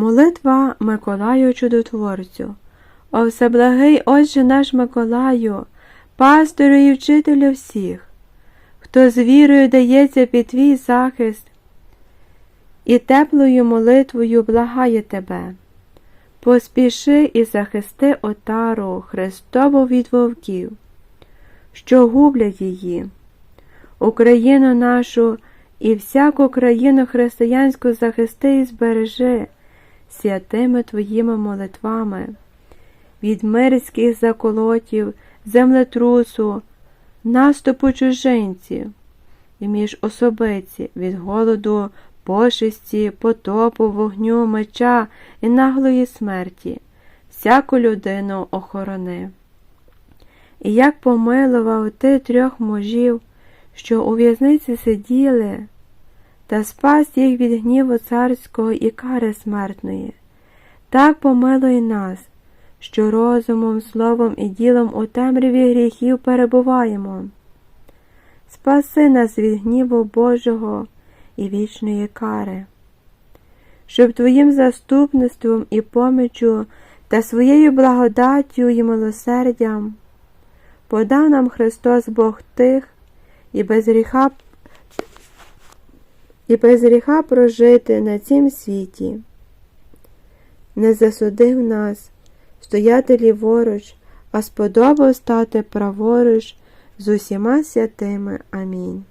Молитва Миколаю Чудотворцю. О всеблагий Отче наш Миколаю, пастору і вчителю всіх, хто з вірою дається під твій захист і теплою молитвою благає тебе. Поспіши і захисти отару Христову від вовків, що гублять її, Україну нашу і всяку країну християнську захисти і збережи святими твоїми молитвами, від мирських заколотів, землетрусу, наступу чужинців і між особиці від голоду, пошесті, потопу, вогню, меча і наглої смерті, всяку людину охорони. І як помилував ти трьох мужів, що у в'язниці сиділи, та спас їх від гніву царського і кари смертної, так помилуй нас, що розумом, словом і ділом у темряві гріхів перебуваємо. Спаси нас від гніву Божого і вічної кари, щоб Твоїм заступництвом і помічю та своєю благодаттю і милосердям подав нам Христос Бог тих і без гріха і без гріха прожити на цім світі. Не засудив нас стояти ліворуч, а сподобав стати праворуч з усіма святими. Амінь.